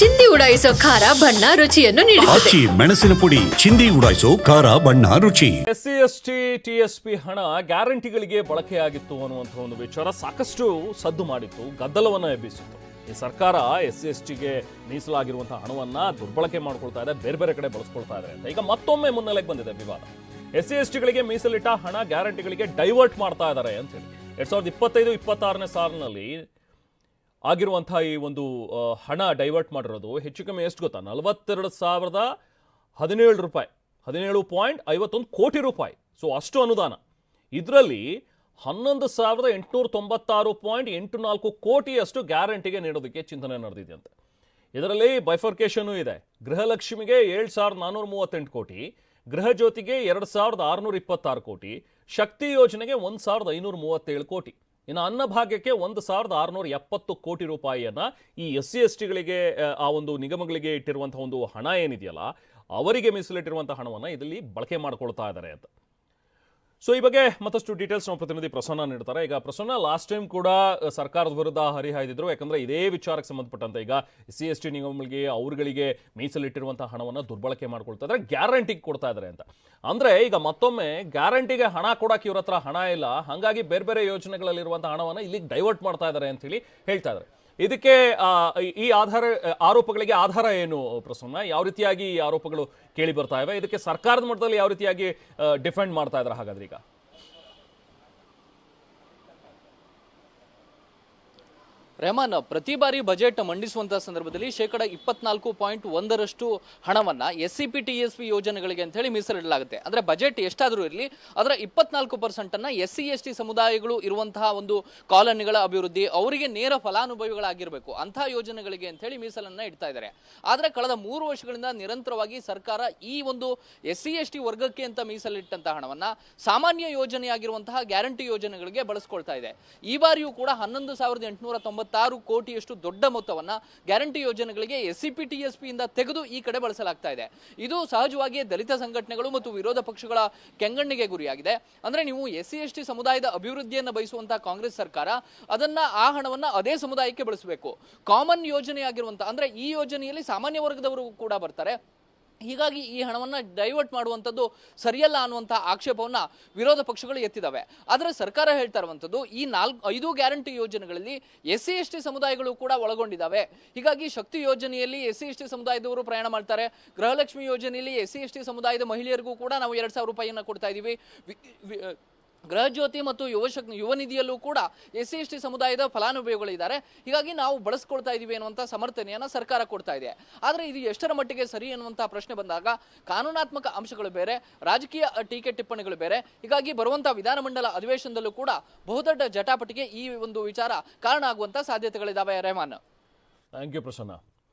ಚಿಂದಿ ಉಡಾಯಿಸೋ ಖಾರ ಬಣ್ಣ ರುಚಿಯನ್ನು ನೀಡುತ್ತದೆ. ಆಚಿ ಮೆಣಸಿನ ಪುಡಿ ಚಿಂದಿ ಉಡಾಯಿಸೋ ಖಾರ ಬಣ್ಣ ರುಚಿ. S C S T T S P ಹಣ ಗ್ಯಾರಂಟಿಗಳಿಗೆ ಬಳಕೆಯಾಗಿತ್ತು ಅನ್ನುವಂಥ ಒಂದು ವಿಚಾರ ಸಾಕಷ್ಟು ಸದ್ದು ಮಾಡಿತ್ತು ಗದ್ದಲವನ್ನು ಎಬ್ಬಿಸಿತ್ತು. ಈ ಸರ್ಕಾರ ಎಸ್ ಸಿ ಎಸ್ ಟಿಗೆ ಮೀಸಲಾಗಿರುವಂತಹ ಹಣವನ್ನ ದುರ್ಬಳಕೆ ಮಾಡ್ಕೊಳ್ತಾ ಇದೆ ಬೇರೆ ಬೇರೆ ಕಡೆ ಬಳಸ್ಕೊಳ್ತಾ ಇದೆ ಅಂತ. ಈಗ ಮತ್ತೊಮ್ಮೆ ಮುನ್ನೆಲೆಗೆ ಬಂದಿದೆ ವಿವಾದ. ಎಸ್ ಸಿ ಎಸ್ ಟಿಗಳಿಗೆ ಮೀಸಲಿಟ್ಟ ಹಣ ಗ್ಯಾರಂಟಿಗಳಿಗೆ ಡೈವರ್ಟ್ ಮಾಡ್ತಾ ಇದ್ದಾರೆ ಅಂತೇಳಿ ಎರಡ್ ಸಾವಿರದ ಇಪ್ಪತ್ತೈದು ಇಪ್ಪತ್ತಾರನೇ ಸಾಲಿನಲ್ಲಿ ಆಗಿರುವಂತಹ ಈ ಒಂದು ಹಣ ಡೈವರ್ಟ್ ಮಾಡಿರೋದು ಹೆಚ್ಚು ಕಮ್ಮಿ ಎಷ್ಟು ಗೊತ್ತಾ? ನಲವತ್ತೆರಡು ಸಾವಿರದ ಹದಿನೇಳು ರೂಪಾಯಿ. ಹದಿನೇಳು ಪಾಯಿಂಟ್ ಐವತ್ತೊಂದು ಕೋಟಿ ರೂಪಾಯಿ. ಸೊ ಅಷ್ಟು ಅನುದಾನ. ಇದರಲ್ಲಿ ಹನ್ನೊಂದು ಸಾವಿರದ ಎಂಟುನೂರ ತೊಂಬತ್ತಾರು ಪಾಯಿಂಟ್ ಎಂಟು ನಾಲ್ಕು ಕೋಟಿಯಷ್ಟು ಗ್ಯಾರಂಟಿಗೆ ನೀಡೋದಕ್ಕೆ ಚಿಂತನೆ ನಡೆದಿದೆಯಂತೆ. ಇದರಲ್ಲಿ ಬೈಫರ್ಕೇಶನೂ ಇದೆ. ಗೃಹಲಕ್ಷ್ಮಿಗೆ ಏಳು ಸಾವಿರದ ನಾನ್ನೂರ ಮೂವತ್ತೆಂಟು ಕೋಟಿ, ಗೃಹ ಜ್ಯೋತಿಗೆ ಎರಡು ಸಾವಿರದ ಆರುನೂರ ಇಪ್ಪತ್ತಾರು ಕೋಟಿ, ಶಕ್ತಿ ಯೋಜನೆಗೆ ಒಂದು ಸಾವಿರದ ಐನೂರ ಮೂವತ್ತೇಳು ಕೋಟಿ. ಇನ್ನು ಅನ್ನಭಾಗ್ಯಕ್ಕೆ ಒಂದು ಸಾವಿರದ ಆರುನೂರ ಎಪ್ಪತ್ತು ಕೋಟಿ ರೂಪಾಯಿಯನ್ನ ಈ ಎಸ್ ಸಿ ಎಸ್ ಟಿಗಳಿಗೆ ಆ ಒಂದು ನಿಗಮಗಳಿಗೆ ಇಟ್ಟಿರುವಂಥ ಒಂದು ಹಣ ಏನಿದೆಯಲ್ಲ, ಅವರಿಗೆ ಮೀಸಲಿಟ್ಟಿರುವಂತಹ ಹಣವನ್ನು ಇದರಲ್ಲಿ ಬಳಕೆ ಮಾಡ್ಕೊಳ್ತಾ ಇದ್ದಾರೆ ಅಂತ. ಸೊ ಈ ಬಗ್ಗೆ ಮತ್ತಷ್ಟು ಡೀಟೇಲ್ಸ್ ನಮ್ಮ ಪ್ರತಿನಿಧಿ ಪ್ರಸನ್ನ ನೀಡ್ತಾರೆ. ಈಗ ಪ್ರಸನ್ನ ಲಾಸ್ಟ್ ಟೈಮ್ ಕೂಡ ಸರ್ಕಾರದ ವಿರುದ್ಧ ಹರಿಹಾಯ್ದಿದ್ರು ಯಾಕಂದ್ರೆ ಇದೇ ವಿಚಾರಕ್ಕೆ ಸಂಬಂಧಪಟ್ಟಂತೆ ಈಗ ಸಿ ಎಸ್ ಟಿ ನಿಗಮಗಳಿಗೆ, ಅವ್ರುಗಳಿಗೆ ಮೀಸಲಿಟ್ಟಿರುವಂತಹ ಹಣವನ್ನು ದುರ್ಬಳಕೆ ಮಾಡ್ಕೊಳ್ತಾ ಗ್ಯಾರಂಟಿಗೆ ಕೊಡ್ತಾ ಇದ್ದಾರೆ ಅಂತ. ಅಂದ್ರೆ ಈಗ ಮತ್ತೊಮ್ಮೆ ಗ್ಯಾರಂಟಿಗೆ ಹಣ ಕೊಡಕ್ಕೆ ಇವ್ರ ಹತ್ರ ಹಣ ಇಲ್ಲ. ಹಾಗಾಗಿ ಬೇರೆ ಬೇರೆ ಯೋಜನೆಗಳಲ್ಲಿರುವಂತಹ ಹಣವನ್ನು ಇಲ್ಲಿಗೆ ಡೈವರ್ಟ್ ಮಾಡ್ತಾ ಇದಾರೆ ಅಂತ ಹೇಳಿ ಹೇಳ್ತಾ ಇದ್ದಾರೆ ಇದಕ್ಕೆ ಈ ಆಧಾರ, ಆರೋಪಗಳಿಗೆ ಆಧಾರ ಏನು, ಪ್ರಸನ್ನ? ಯಾವ ರೀತಿಯಾಗಿ ಈ ಆರೋಪಗಳು ಕೇಳಿ ಬರ್ತಾ ಇವೆ? ಇದಕ್ಕೆ ಸರ್ಕಾರದ ಮಟ್ಟದಲ್ಲಿ ಯಾವ ರೀತಿಯಾಗಿ ಡಿಫೆಂಡ್ ಮಾಡ್ತಾ ಇದ್ದಾರೆ ಹಾಗಾದ್ರೆ ಈಗ? ರೆಹಮಾನ್, ಪ್ರತಿ ಬಾರಿ ಬಜೆಟ್ ಮಂಡಿಸುವಂತಹ ಸಂದರ್ಭದಲ್ಲಿ ಶೇಕಡ ಇಪ್ಪತ್ನಾಲ್ಕು ಪಾಯಿಂಟ್ ಒಂದರಷ್ಟು ಹಣವನ್ನ S C P T S P ಯೋಜನೆಗಳಿಗೆ ಅಂತ ಹೇಳಿ ಮೀಸಲಿಡಲಾಗುತ್ತೆ. ಅಂದ್ರೆ ಬಜೆಟ್ ಎಷ್ಟಾದರೂ ಇರಲಿ, ಅದರ ಇಪ್ಪತ್ನಾಲ್ಕು ಪರ್ಸೆಂಟ್ ಅನ್ನ ಎಸ್ ಸಿ ಎಸ್ ಟಿ ಸಮುದಾಯಗಳು ಇರುವಂತಹ ಒಂದು ಕಾಲೋನಿಗಳ ಅಭಿವೃದ್ಧಿ, ಅವರಿಗೆ ನೇರ ಫಲಾನುಭವಿಗಳಾಗಿರಬೇಕು ಅಂತಹ ಯೋಜನೆಗಳಿಗೆ ಅಂತ ಹೇಳಿ ಮೀಸಲನ್ನ ಇಡ್ತಾ ಇದ್ದಾರೆ. ಆದ್ರೆ ಕಳೆದ ಮೂರು ವರ್ಷಗಳಿಂದ ನಿರಂತರವಾಗಿ ಸರ್ಕಾರ ಈ ಒಂದು ಎಸ್ ಸಿ ಎಸ್ ಟಿ ವರ್ಗಕ್ಕೆ ಅಂತ ಮೀಸಲಿಟ್ಟಂತಹ ಹಣವನ್ನ ಸಾಮಾನ್ಯ ಯೋಜನೆಯಾಗಿರುವಂತಹ ಗ್ಯಾರಂಟಿ ಯೋಜನೆಗಳಿಗೆ ಬಳಸ್ಕೊಳ್ತಾ ಇದೆ. ಈ ಬಾರಿಯೂ ಕೂಡ ಹನ್ನೊಂದು ಸಾವಿರದ ಎಂಟುನೂರ ತೊಂಬತ್ತಾರು ಕೋಟಿಯಷ್ಟು ದೊಡ್ಡ ಮೊತ್ತವನ್ನ ಗ್ಯಾರಂಟಿ ಯೋಜನೆಗಳಿಗೆ S C P T S ಪಿಯಿಂದ ತೆಗೆದು ಈ ಕಡೆ ಬಳಸಲಾಗ್ತಾ ಇದೆ. ಇದು ಸಹಜವಾಗಿಯೇ ದಲಿತ ಸಂಘಟನೆಗಳು ಮತ್ತು ವಿರೋಧ ಪಕ್ಷಗಳ ಕೆಂಗಣ್ಣಿಗೆ ಗುರಿಯಾಗಿದೆ. ಅಂದ್ರೆ ನೀವು ಎಸ್ ಸಿ ಎಸ್ ಟಿ ಸಮುದಾಯದ ಅಭಿವೃದ್ಧಿಯನ್ನು ಬಯಸುವಂತಹ ಕಾಂಗ್ರೆಸ್ ಸರ್ಕಾರ ಅದನ್ನ ಆ ಹಣವನ್ನು ಅದೇ ಸಮುದಾಯಕ್ಕೆ ಬಳಸಬೇಕು. ಕಾಮನ್ ಯೋಜನೆಯಾಗಿರುವಂತಹ ಅಂದ್ರೆ ಈ ಯೋಜನೆಯಲ್ಲಿ ಸಾಮಾನ್ಯ ವರ್ಗದವರು ಕೂಡ ಬರ್ತಾರೆ. ಹೀಗಾಗಿ ಈ ಹಣವನ್ನ ಡೈವರ್ಟ್ ಮಾಡುವಂಥದ್ದು ಸರಿಯಲ್ಲ ಅನ್ನುವಂಥ ಆಕ್ಷೇಪವನ್ನ ವಿರೋಧ ಪಕ್ಷಗಳು ಎತ್ತಿದಾವೆ ಆದರೆ ಸರ್ಕಾರ ಹೇಳ್ತಾ ಇರುವಂಥದ್ದು, ಈ ನಾಲ್ಕು, ಐದು ಗ್ಯಾರಂಟಿ ಯೋಜನೆಗಳಲ್ಲಿ ಎಸ್ ಸಿ ಎಸ್ ಟಿ ಸಮುದಾಯಗಳು ಕೂಡ ಒಳಗೊಂಡಿದ್ದಾವೆ. ಹೀಗಾಗಿ ಶಕ್ತಿ ಯೋಜನೆಯಲ್ಲಿ ಎಸ್ ಸಿ ಎಸ್ ಟಿ ಸಮುದಾಯದವರು ಪ್ರಯಾಣ ಮಾಡ್ತಾರೆ. ಗೃಹಲಕ್ಷ್ಮಿ ಯೋಜನೆಯಲ್ಲಿ ಎಸ್ ಸಿ ಎಸ್ ಟಿ ಸಮುದಾಯದ ಮಹಿಳೆಯರಿಗೂ ಕೂಡ ನಾವು ಎರಡು ಸಾವಿರ ರೂಪಾಯಿಯನ್ನ ಕೊಡ್ತಾ ಇದ್ದೀವಿ ವಿ- ವಿ- ಗೃಹ ಜ್ಯೋತಿ ಮತ್ತು ಯುವಶಕ್ ಯುವ ನಿಧಿಯಲ್ಲೂ ಕೂಡ ಎಸ್ ಸಿ ಎಸ್ ಟಿ ಸಮುದಾಯದ ಫಲಾನುಭವಿಗಳಿದ್ದಾರೆ. ಹೀಗಾಗಿ ನಾವು ಬಳಸ್ಕೊಳ್ತಾ ಇದೀವಿ ಅನ್ನುವಂಥ ಸಮರ್ಥನೆಯನ್ನ ಸರ್ಕಾರ ಕೊಡ್ತಾ ಇದೆ. ಆದರೆ ಇದು ಎಷ್ಟರ ಮಟ್ಟಿಗೆ ಸರಿ ಅನ್ನುವಂಥ ಪ್ರಶ್ನೆ ಬಂದಾಗ ಕಾನೂನಾತ್ಮಕ ಅಂಶಗಳು ಬೇರೆ, ರಾಜಕೀಯ ಟೀಕೆ ಟಿಪ್ಪಣಿಗಳು ಬೇರೆ. ಹೀಗಾಗಿ ಬರುವಂಥ ವಿಧಾನಮಂಡಲ ಅಧಿವೇಶನದಲ್ಲೂ ಕೂಡ ಬಹುದೊಡ್ಡ ಜಟಾಪಟಿಗೆ ಈ ಒಂದು ವಿಚಾರ ಕಾರಣ ಆಗುವಂಥ ಸಾಧ್ಯತೆಗಳಿದ್ದಾವೆ ರೆಹಮಾನ್. Thank you Prasanna.